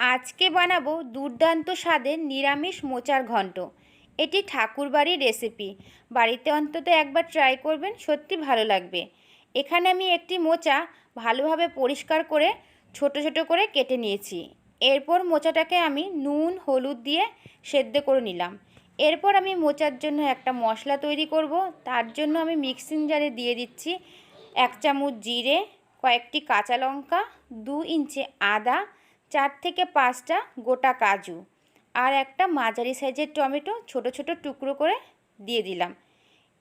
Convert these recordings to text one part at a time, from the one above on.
আজকে বানাবো দুর্দান্ত স্বাদের নিরামিষ মোচার ঘন্ট এটি ঠাকুরবাড়ির রেসিপি বাড়িতে অন্তত একবার ট্রাই করবেন, সত্যি ভালো লাগবে। এখানে আমি একটি মোচা ভালোভাবে পরিষ্কার করে, ছোট ছোট করে কেটে নিয়েছি। এরপর মোচাটাকে আমি নুন, হলুদ দিয়ে সেদ্ধ করে নিলাম। এরপর আমি মোচার জন্য একটা মশলা তৈরি করব। তার জন্য আমি মিক্সিং জারে দিয়ে দিচ্ছি এক চামচ জিরে, কয়েকটি কাঁচা লঙ্কা, দু ইঞ্চি আদা চার থেকে পাঁচটা গোটা কাজু আর একটা মাঝারি সাইজের টমেটো ছোট ছোট টুকরো করে দিয়ে দিলাম।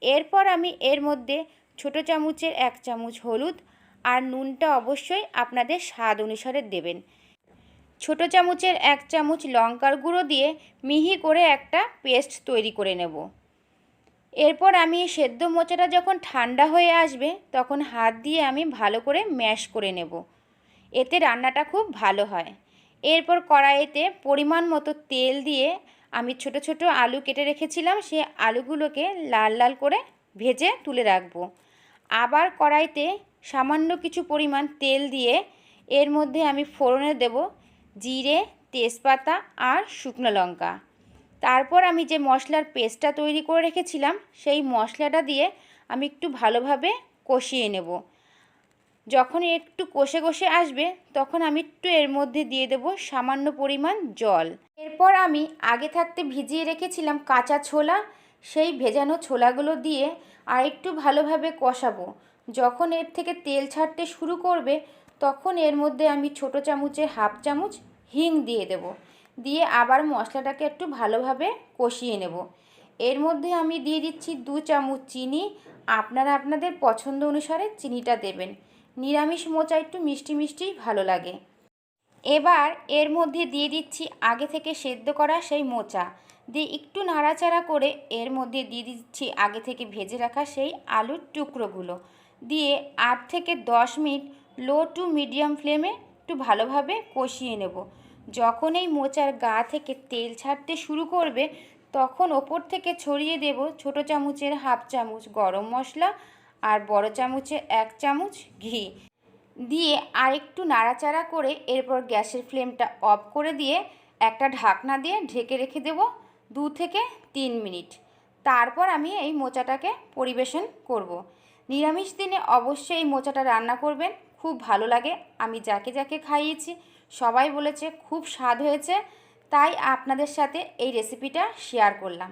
এরপর আমি এর মধ্যে ছোট চামচের এক চামচ হলুদ আর নুনটা অবশ্যই আপনাদের স্বাদ অনুসারে দেবেন। ছোট চামচের এক চামচ লঙ্কার গুঁড়ো দিয়ে মিহি করে একটা পেস্ট তৈরি করে নেব। এরপর আমি সেদ্ধ মোচাটা যখন ঠান্ডা হয়ে আসবে তখন হাত দিয়ে আমি ভালো করে ম্যাশ করে নেব। এতে রান্নাটা খুব ভালো হয়। এরপর কড়াইতে পরিমাণ মতো তেল দিয়ে আমি ছোট ছোট আলু কেটে রেখেছিলাম সে আলুগুলোকে লাল লাল করে ভেজে তুলে রাখব। আবার কড়াইতে সামান্য কিছু পরিমাণ তেল দিয়ে এর মধ্যে আমি ফোড়নে দেব জিরে, তেজপাতা আর শুকনো লঙ্কা। তারপর আমি যে মশলার পেস্টটা তৈরি করে রেখেছিলাম, সেই মশলাটা দিয়ে আমি একটু ভালোভাবে কষিয়ে নেব। যখন একটু কষে কষে আসবে, তখন আমি একটু এর মধ্যে দিয়ে দেব সামান্য পরিমাণ জল। এরপর আমি আগে থাকতে ভিজিয়ে রেখেছিলাম কাঁচা ছোলা, সেই ভেজানো ছোলাগুলো দিয়ে আর একটু ভালোভাবে কষাবো। যখন এর থেকে তেল ছাড়তে শুরু করবে, তখন এর মধ্যে আমি ছোট চামচে হাফ চামচ হিং দিয়ে দেব। দিয়ে আবার মশলাটাকে একটু ভালোভাবে কষিয়ে নেব। এর মধ্যে আমি দিয়ে দিচ্ছি দু চামচ চিনি। আপনারা আপনাদের পছন্দ অনুসারে চিনিটা দেবেন। নিরামিষ মোচা একটু মিষ্টি মিষ্টি ভালো লাগে। এবার এর মধ্যে দিয়ে দিচ্ছি আগে থেকে সেদ্ধ করা সেই মোচা। দিয়ে একটু নাড়াচাড়া করে এর মধ্যে দিয়ে দিচ্ছি আগে থেকে ভেজে রাখা সেই আলুর টুকরোগুলো। দিয়ে আট থেকে দশ মিনিট লো টু মিডিয়াম ফ্লেমে একটু ভালোভাবে কষিয়ে নেব। যখন এই মোচার গা থেকে তেল ছাড়তে শুরু করবে, তখন ওপর থেকে ছড়িয়ে দেব ছোট চামচের হাফ চামচ গরম মশলা আর বড় চামচে এক চামচ ঘি। দিয়ে আরেকটু নাড়াচাড়া করে এরপর গ্যাসের ফ্লেমটা অফ করে দিয়ে একটা ঢাকনা দিয়ে ঢেকে রেখে দেব দু থেকে তিন মিনিট। তারপর আমি এই মোচাটাকে পরিবেশন করব। নিরামিষ দিনে অবশ্যই এই মোচাটা রান্না করবেন, খুব ভালো লাগে। আমি যাকে যাকে খাইয়েছি, সবাই বলেছে খুব স্বাদ হয়েছে, তাই আপনাদের সাথে এই রেসিপিটা শেয়ার করলাম।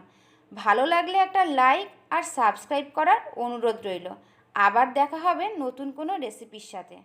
ভালো লাগলে একটা লাইক আর সাবস্ক্রাইব করার অনুরোধ রইল। আবার দেখা হবে নতুন কোনো রেসিপির সাথে।